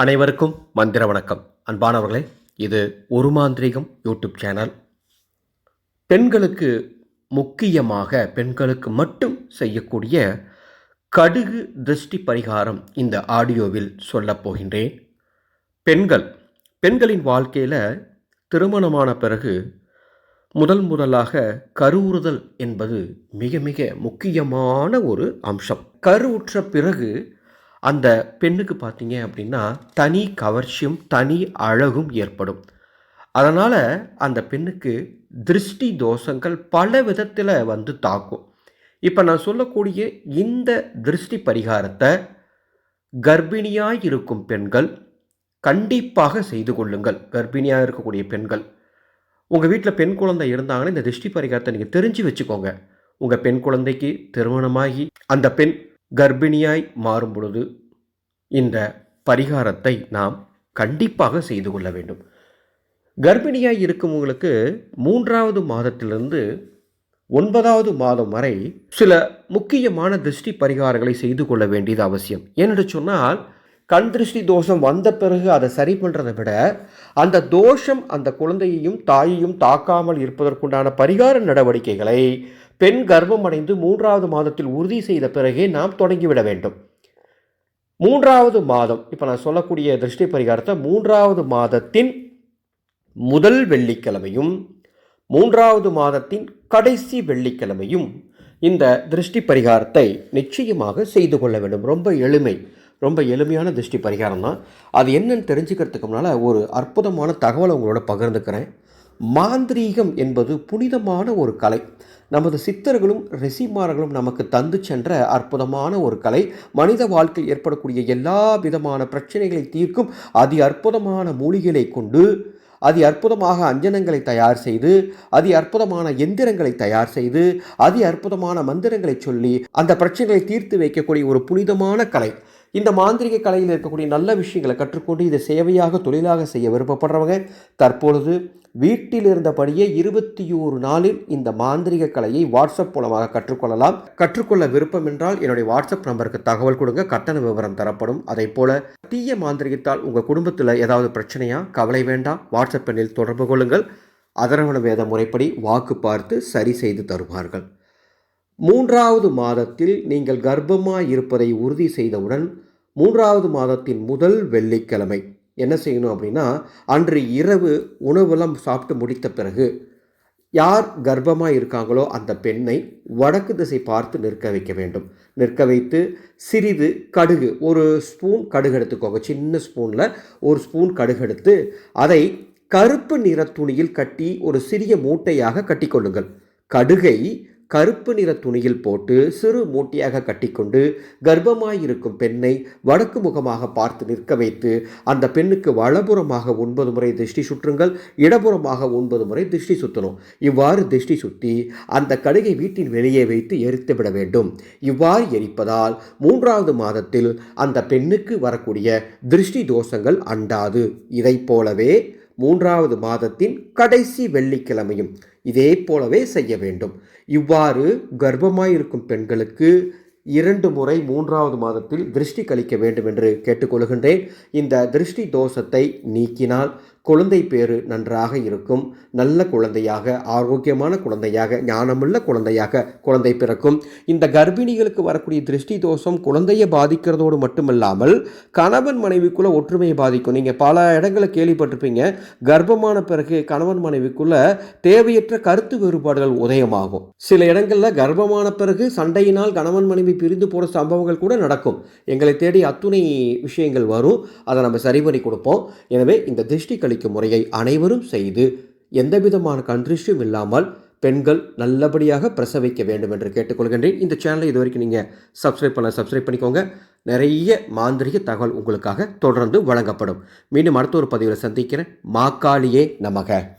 அனைவருக்கும் மந்திர வணக்கம். அன்பானவர்களே இது ஒரு மாந்திரிகம் யூடியூப் சேனல். பெண்களுக்கு முக்கியமாக பெண்களுக்கு மட்டும் செய்யக்கூடிய கடுகு திருஷ்டி பரிகாரம் இந்த ஆடியோவில் சொல்லப் போகின்றேன். பெண்கள் பெண்களின் வாழ்க்கையில் திருமணமான பிறகு முதல் முதலாக கருவுறுதல் என்பது மிக மிக முக்கியமான ஒரு அம்சம். கருவுற்ற பிறகு அந்த பெண்ணுக்கு பார்த்தீங்க அப்படின்னா தனி கவர்ச்சியும் தனி அழகும் ஏற்படும். அதனால் அந்த பெண்ணுக்கு திருஷ்டி தோஷங்கள் பல விதத்தில் வந்து தாக்கும். இப்போ நான் சொல்லக்கூடிய இந்த திருஷ்டி பரிகாரத்தை கர்ப்பிணியாக இருக்கும் பெண்கள் கண்டிப்பாக செய்து கொள்ளுங்கள். கர்ப்பிணியாக இருக்கக்கூடிய பெண்கள். உங்கள் வீட்டில் பெண் குழந்தை இருந்தாங்கன்னா இந்த திருஷ்டி பரிகாரத்தை நீங்கள் தெரிஞ்சு வச்சுக்கோங்க. உங்கள் பெண் குழந்தைக்கு திருமணமாகி அந்த பெண் கர்ப்பிணியாய் மாறும் பொழுது இந்த பரிகாரத்தை நாம் கண்டிப்பாக செய்து கொள்ள வேண்டும். கர்ப்பிணியாய் இருக்கும்வங்களுக்கு மூன்றாவது மாதத்திலிருந்து ஒன்பதாவது மாதம் வரை சில முக்கியமான திருஷ்டி பரிகாரங்களை செய்து கொள்ள வேண்டியது அவசியம். ஏனென்று சொன்னால் கண் திருஷ்டி தோஷம் வந்த பிறகு அதை சரி பண்ணுறதை விட அந்த தோஷம் அந்த குழந்தையையும் தாயையும் தாக்காமல் இருப்பதற்குண்டான பரிகார நடவடிக்கைகளை பெண் கர்ப்பம் அடைந்து மூன்றாவது மாதத்தில் உறுதி செய்த பிறகே நாம் தொடங்கிவிட வேண்டும். மூன்றாவது மாதம் இப்போ நான் சொல்லக்கூடிய திருஷ்டி பரிகாரத்தை மூன்றாவது மாதத்தின் முதல் வெள்ளிக்கிழமையும் மூன்றாவது மாதத்தின் கடைசி வெள்ளிக்கிழமையும் இந்த திருஷ்டி பரிகாரத்தை நிச்சயமாக செய்து கொள்ள வேண்டும். ரொம்ப எளிமை ரொம்ப எளிமையான திருஷ்டி பரிகாரம் தான். அது என்னன்னு தெரிஞ்சுக்கிறதுக்கு முன்னால் ஒரு அற்புதமான தகவலை உங்களோட பகிர்ந்துக்கிறேன். மாந்திரீகம் என்பது புனிதமான ஒரு கலை. நமது சித்தர்களும் ரிஷிமார்களும் நமக்கு தந்து சென்ற அற்புதமான ஒரு கலை. மனித வாழ்க்கையில் ஏற்படக்கூடிய எல்லா விதமான பிரச்சனைகளை தீர்க்கும் அதி அற்புதமான மூலிகளை கொண்டு அதி அற்புதமாக அஞ்சனங்களை தயார் செய்து அதி அற்புதமான எந்திரங்களை தயார் செய்து அதி அற்புதமான மந்திரங்களை சொல்லி அந்த பிரச்சனைகளை தீர்த்து வைக்கக்கூடிய ஒரு புனிதமான கலை. இந்த மாந்திரிக கலையில் இருக்கக்கூடிய நல்ல விஷயங்களை கற்றுக்கொண்டு இதை சேவையாக தொழிலாக செய்ய விருப்பப்படுறவங்க தற்பொழுது வீட்டில் இருந்தபடியே இருபத்தி ஓரு நாளில் இந்த மாந்திரிக கலையை வாட்ஸ்அப் மூலமாக கற்றுக்கொள்ளலாம். கற்றுக்கொள்ள விருப்பம் என்றால் என்னுடைய வாட்ஸ்அப் நம்பருக்கு தகவல் கொடுங்க கட்டண விவரம் தரப்படும். அதே போல தீய மாந்திரிகத்தால் உங்கள் குடும்பத்தில் ஏதாவது பிரச்சனையா கவலை வேண்டாம் வாட்ஸ்அப் எண்ணில் தொடர்பு கொள்ளுங்கள். அதரவண வேத முறைப்படி வாக்கு பார்த்து சரி செய்து தருவார்கள். மூன்றாவது மாதத்தில் நீங்கள் கர்ப்பமாக இருப்பதை உறுதி செய்தவுடன் மூன்றாவது மாதத்தின் முதல் வெள்ளிக்கிழமை என்ன செய்யணும் அப்படின்னா அன்று இரவு உணவெல்லாம் சாப்பிட்டு முடித்த பிறகு யார் கர்ப்பமாக இருக்காங்களோ அந்த பெண்ணை வடக்கு திசை பார்த்து நிற்க வைக்க வேண்டும். நிற்க வைத்து சிறிது கடுகு ஒரு ஸ்பூன் கடுகு எடுத்துக்கோங்க. சின்ன ஸ்பூனில் ஒரு ஸ்பூன் கடுகு எடுத்து அதை கருப்பு நிற துணியில் கட்டி ஒரு சிறிய மூட்டையாக கட்டிக்கொள்ளுங்கள். கடுகை கருப்பு நிற துணியில் போட்டு சிறு மூட்டையாக கட்டிக்கொண்டு கர்ப்பமாயிருக்கும் பெண்ணை வடக்கு முகமாக பார்த்து நிற்க வைத்து அந்த பெண்ணுக்கு வலபுறமாக ஒன்பது முறை திருஷ்டி சுற்றுங்கள் இடப்புறமாக ஒன்பது முறை திருஷ்டி சுற்றணும். இவ்வாறு திருஷ்டி சுற்றி அந்த கடுகை வீட்டின் வெளியே வைத்து எரித்து விட வேண்டும். இவ்வாறு எரிப்பதால் மூன்றாவது மாதத்தில் அந்த பெண்ணுக்கு வரக்கூடிய திருஷ்டி தோஷங்கள் அண்டாது. இதைப் போலவே மூன்றாவது மாதத்தின் கடைசி வெள்ளிக்கிழமையும் இதே போலவே செய்ய வேண்டும். இவ்வாறு கர்ப்பமாயிருக்கும் பெண்களுக்கு இரண்டு முறை மூன்றாவது மாதத்தில் திருஷ்டி கழிக்க வேண்டும் என்று கேட்டுக்கொள்கின்றேன். இந்த திருஷ்டி தோஷத்தை நீக்கினால் குழந்தை பேறு நன்றாக இருக்கும். நல்ல குழந்தையாக ஆரோக்கியமான குழந்தையாக ஞானமுள்ள குழந்தையாக குழந்தை பிறக்கும். இந்த கர்ப்பிணிகளுக்கு வரக்கூடிய திருஷ்டி தோஷம் குழந்தையை பாதிக்கிறதோடு மட்டுமல்லாமல் கணவன் மனைவிக்குள்ள ஒற்றுமையை பாதிக்கும். நீங்கள் பல இடங்களை கேள்விப்பட்டிருப்பீங்க. கர்ப்பமான பிறகு கணவன் மனைவிக்குள்ள தேவையற்ற கருத்து வேறுபாடுகள் உதயமாகும். சில இடங்களில் கர்ப்பமான பிறகு சண்டையினால் கணவன் மனைவி பிரிந்து போகிற சம்பவங்கள் கூட நடக்கும். எங்களை தேடி அத்துணை விஷயங்கள் வரும். அதை நம்ம சரி பண்ணி கொடுப்போம். எனவே இந்த திருஷ்டி கழிக்கும் முறையை அனைவரும் செய்து எந்த விதமான இல்லாமல் பெண்கள் நல்லபடியாக பிரசவிக்க வேண்டும் என்று கேட்டுக்கொள்கின்றேன். இந்த சேனலை இது வரைக்கும் நீங்கள் சப்ஸ்கிரைப் பண்ண சப்ஸ்கிரைப் பண்ணிக்கோங்க. நிறைய மாந்திரிக தகவல் உங்களுக்காக தொடர்ந்து வழங்கப்படும். மீண்டும் அடுத்த ஒரு பதிவில் சந்திக்கிறேன். மாக்காளியே நமக.